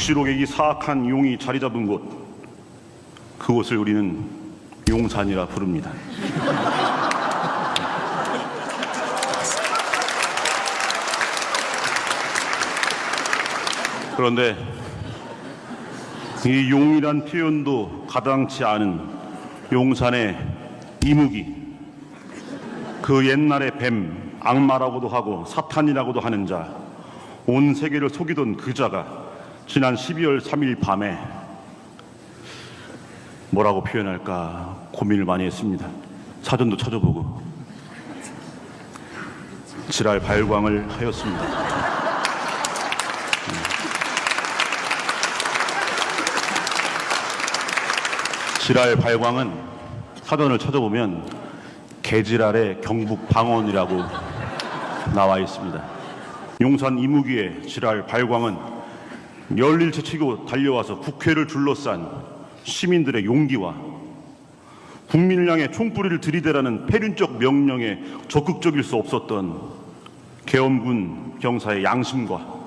묵시록의 이 사악한 용이 자리 잡은 곳 그곳을 우리는 용산이라 부릅니다. 그런데 이 용이란 표현도 가당치 않은 용산의 이무기 그 옛날의 뱀 악마라고도 하고 사탄이라고도 하는 자 온 세계를 속이던 그 자가 지난 12월 3일 밤에 뭐라고 표현할까 고민을 많이 했습니다. 사전도 찾아보고 지랄 발광을 하였습니다. 지랄 발광은 사전을 찾아보면 개지랄의 경북 방언이라고 나와 있습니다. 용산 이무기의 지랄 발광은 열일체 치고 달려와서 국회를 둘러싼 시민들의 용기와 국민을 향해 총뿌리를 들이대라는 패륜적 명령에 적극적일 수 없었던 계엄군 병사의 양심과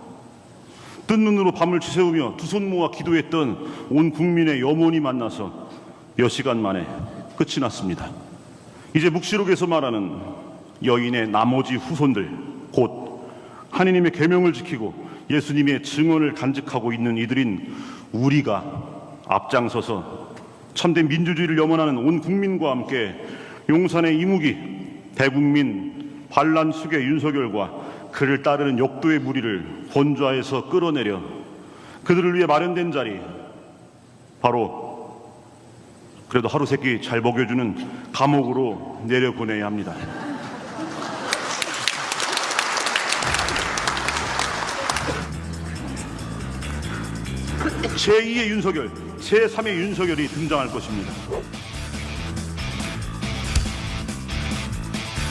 뜬 눈으로 밤을 지새우며 두 손 모아 기도했던 온 국민의 염원이 만나서 몇 시간 만에 끝이 났습니다. 이제 묵시록에서 말하는 여인의 나머지 후손들 곧 하느님의 계명을 지키고 예수님의 증언을 간직하고 있는 이들인 우리가 앞장서서 참된 민주주의를 염원하는 온 국민과 함께 용산의 이무기 대국민 반란 수계 윤석열과 그를 따르는 역도의 무리를 권좌에서 끌어내려 그들을 위해 마련된 자리 바로 그래도 하루 세끼 잘 먹여주는 감옥으로 내려보내야 합니다. 제2의 윤석열, 제3의 윤석열이 등장할 것입니다.